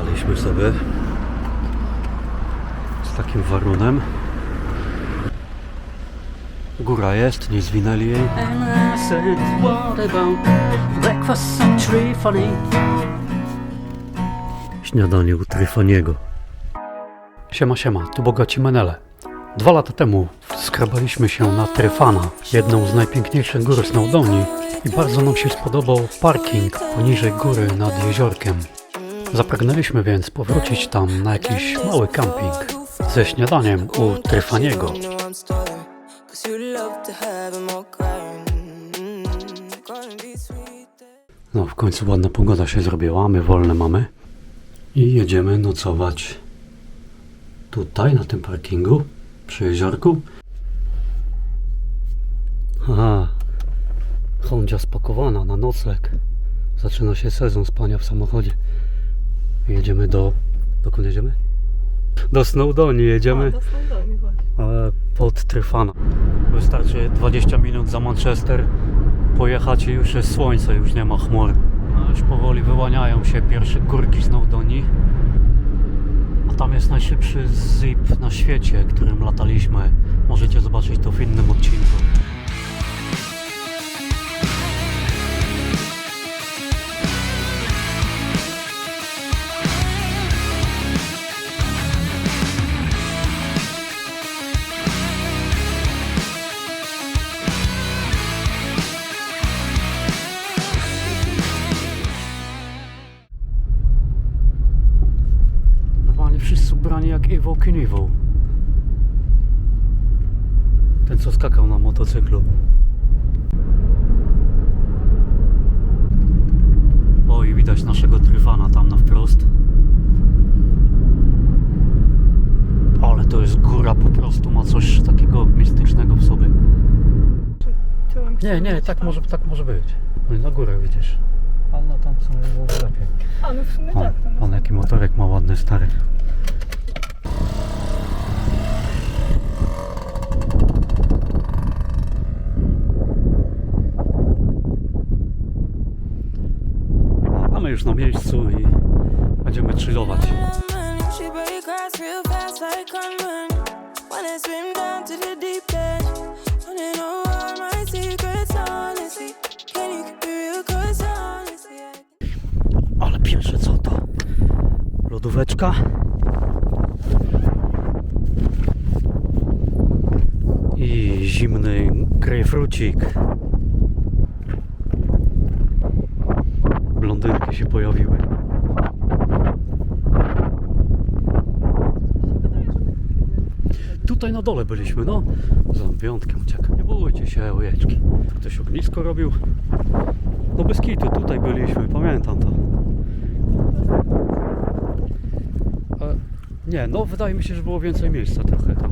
Staliśmy sobie z takim warunem. Góra jest, nie zwinęli jej. Śniadanie u Tryfaniego. Siema, siema, tu bogaci Menele. Dwa lata temu skrabaliśmy się na Tryfana, jedną z najpiękniejszych gór Snowdoni i bardzo nam się spodobał parking poniżej góry nad jeziorkiem. Zapragnęliśmy więc powrócić tam na jakiś mały camping ze śniadaniem u Tryfaniego. No, w końcu ładna pogoda się zrobiła, my wolne mamy. I jedziemy nocować tutaj, na tym parkingu, przy jeziorku. Aha, Hondzia spakowana na nocleg. Zaczyna się sezon spania w samochodzie. Jedziemy do... Dokąd jedziemy? Do Snowdoni jedziemy. e, pod Tryfana. Wystarczy 20 minut za Manchester pojechać i już jest słońce, już nie ma chmur. A Już powoli wyłaniają się pierwsze górki Snowdoni. A tam jest najszybszy zip na świecie, którym lataliśmy. Możecie zobaczyć to w innym odcinku. Ten co skakał na motocyklu. O i widać naszego Tryfana tam na wprost. Ale to jest góra po prostu, ma coś takiego mistycznego w sobie. Nie, nie, tak może, tak może być. No i na górę widzisz. A no tam w sumie byłoby lepiej. A no w sumie tak. Pan jaki motorek ma ładny, stary. Keep it real? Cause honestly, I Ale pierwsze co to? Lodóweczka. I zimny grejpfrucik. Blondynki się pojawiły. Tutaj na dole byliśmy, no. Za piątkę ucieka. Nie bójcie się, ujeczki. Ktoś ognisko robił. No bez kitu, tutaj byliśmy, pamiętam to. Nie, no wydaje mi się, że było więcej miejsca trochę tam,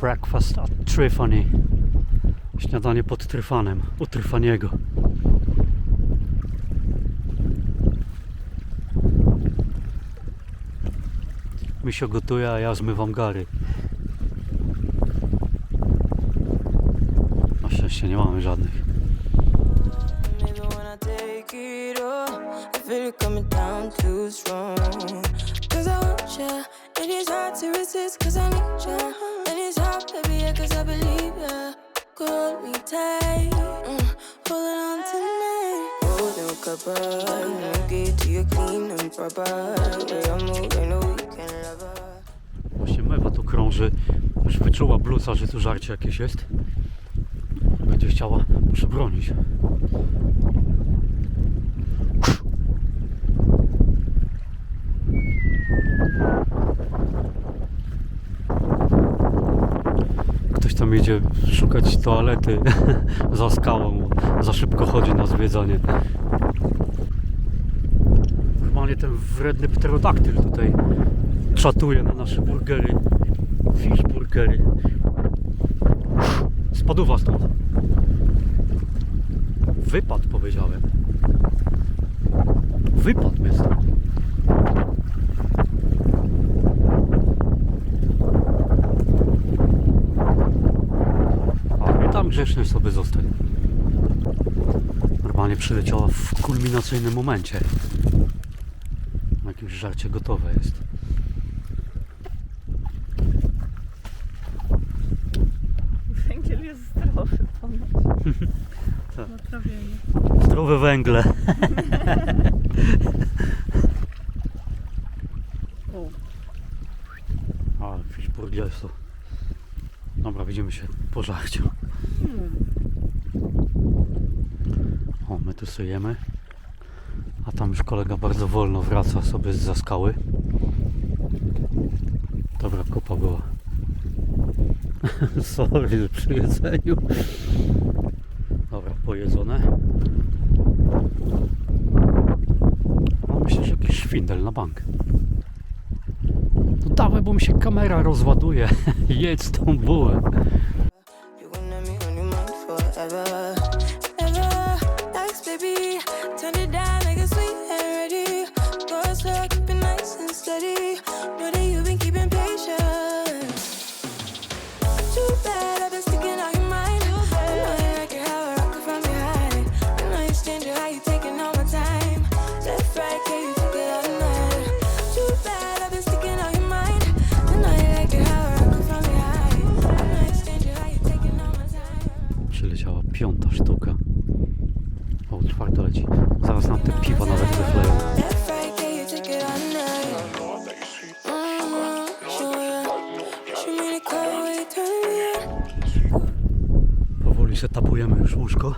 Breakfast at Tryfani. Śniadanie pod Tryfanem, u Tryfaniego. Misio gotuje, a ja zmywam gary. Na szczęście nie mamy żadnych. Cause I want ya, and it's hard to resist cause I need ya. Hard, baby, yeah, cause I believe ya. Hold me tight, mm, holding on tonight. Holding a couple, no get to you clean and proper. Way I move, ain't no weekend lover. Właśnie mewa tu krąży. Już wyczuła blusa, że tu żarcie jakieś jest. Będzie chciała, muszę bronić. Ktoś tam czasem idzie szukać toalety za skałą, za szybko chodzi na zwiedzanie. Normalnie ten wredny pterodaktyl tutaj czatuje na nasze burgery. Fish burgery. Spaduwa stąd. Wypad powiedziałem. Wypad mnie stąd. A i tam grzeczny sobie zostań. Normalnie przyleciała w kulminacyjnym momencie. Na jakimś żarcie gotowe jest. Węgiel jest zdrowy ponoć. Tak. Zdrowe węgle. O, Ale to. Dobra, widzimy się po żarciu. O, my tu stojemy. A tam już kolega bardzo wolno wraca sobie z za skały. Dobra kopa była. Sorry, przy jedzeniu. Dobra, pojedzone. Myślę, że jakiś szwindel na bank. No dawaj, bo mi się kamera rozładuje. Jedź z tą bułę. Przyleciała piąta sztuka. O, czwarta leci. Zaraz nam te piwa nawet wychleją. Left, right, can you take it all night? Mm, sure, yeah. Show me the car where you turn me on. Powoli setupujemy już łóżko.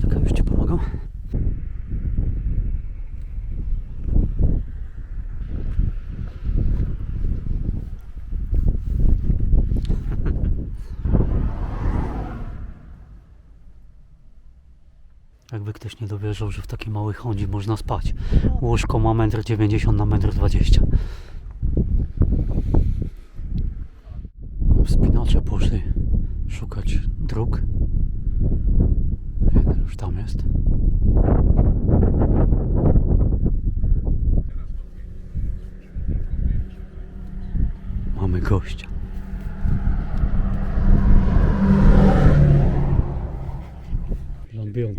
Czekaj, już Ci pomagam. Jakby ktoś nie dowierzał, że w takiej małej Hondzie można spać. Łóżko ma 1,90 m na 1,20 m. Wspinacze poszli szukać dróg. Jeden już tam jest. Mamy gościa.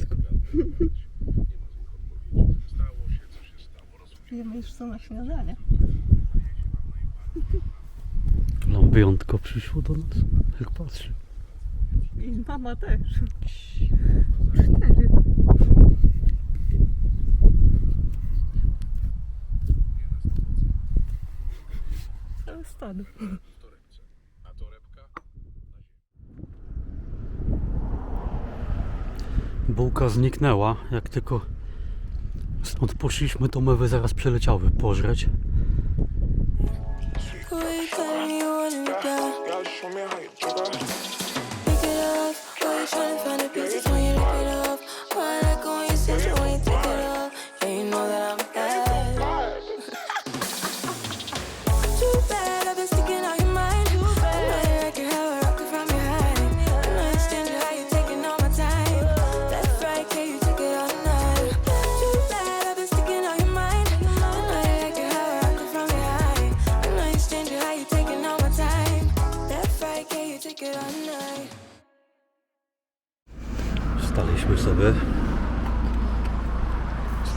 Lambiątko. Wiemy już co na śniadanie. Lambiątko przyszło do nas. Jak patrzy. I mama też. Cztery. Stado. Bułka zniknęła. Jak tylko stąd poszliśmy, to mewy zaraz przeleciały pożreć.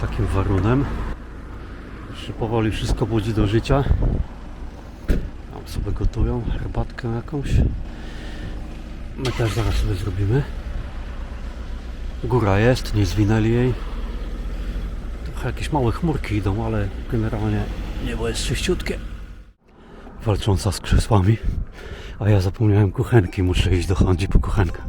Takim warunem. Już powoli wszystko budzi do życia. Tam sobie gotują herbatkę jakąś. My też zaraz sobie zrobimy. Góra jest, nie zwinęli jej. Trochę jakieś małe chmurki idą, ale generalnie niebo jest czyściutkie. Walcząca z krzesłami. A ja zapomniałem kuchenki, muszę iść do Handzi po kuchenkę.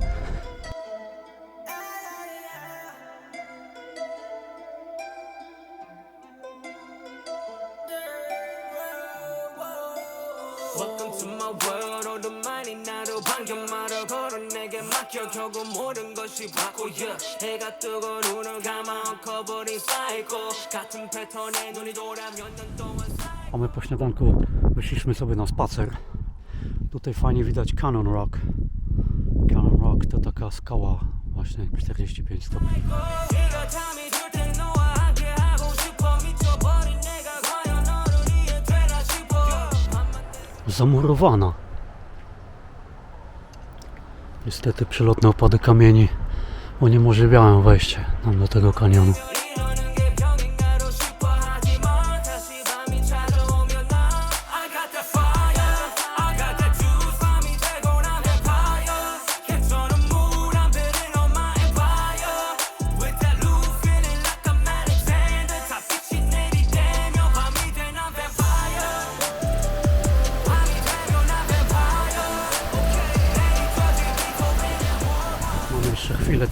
뜨고 눈을 감아 커버린 사이코 같은 패턴에 눈이 돌아 몇 년 동안 A my po śniadanku wyszliśmy sobie na spacer. Tutaj fajnie widać Cannon Rock. Cannon Rock to taka skała właśnie 45 stopni. 네가 잠이 들땐 너와 함께하고 싶어 미쳐버린 내가 과연 너를 이해되나 싶어 Zamurowana. Niestety przelotne opady kamieni uniemożliwiają wejście nam do tego kanionu.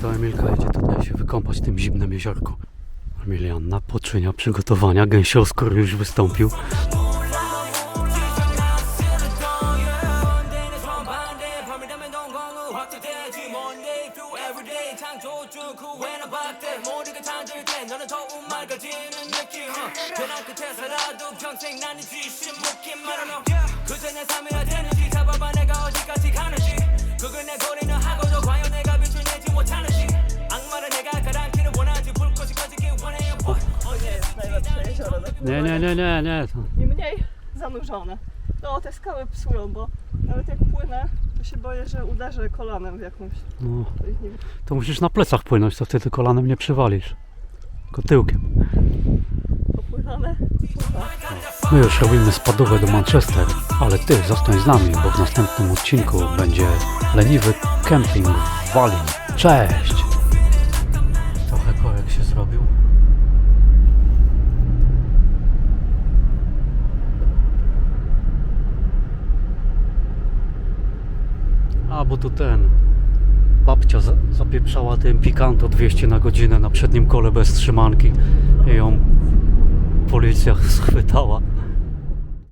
to Emilka idzie tutaj się wykąpać w tym zimnym jeziorku. Emilianna poczynia przygotowania, gęsioskór już wystąpił. 그전에 삶이라 되는지 잡아봐 내가 어디까지 가는지 그걸 내 고리는 하고 nie jezioro. Nie, nie, nie, nie, I mniej zanurzone. No te skały psują, bo nawet jak płynę, to się boję, że uderzę kolanem w jakąś. No, To ich nie to musisz na plecach płynąć, to wtedy kolanem nie przywalisz. Tylko tyłkiem. popłynane. My już robimy spadówę do Manchester, ale ty zostań z nami, bo w następnym odcinku będzie leniwy camping w Walii. Cześć! Bo tu ten... Babcia za- zapieprzała tym Picanto 200 na godzinę na przednim kole bez trzymanki i ją policja schwytała.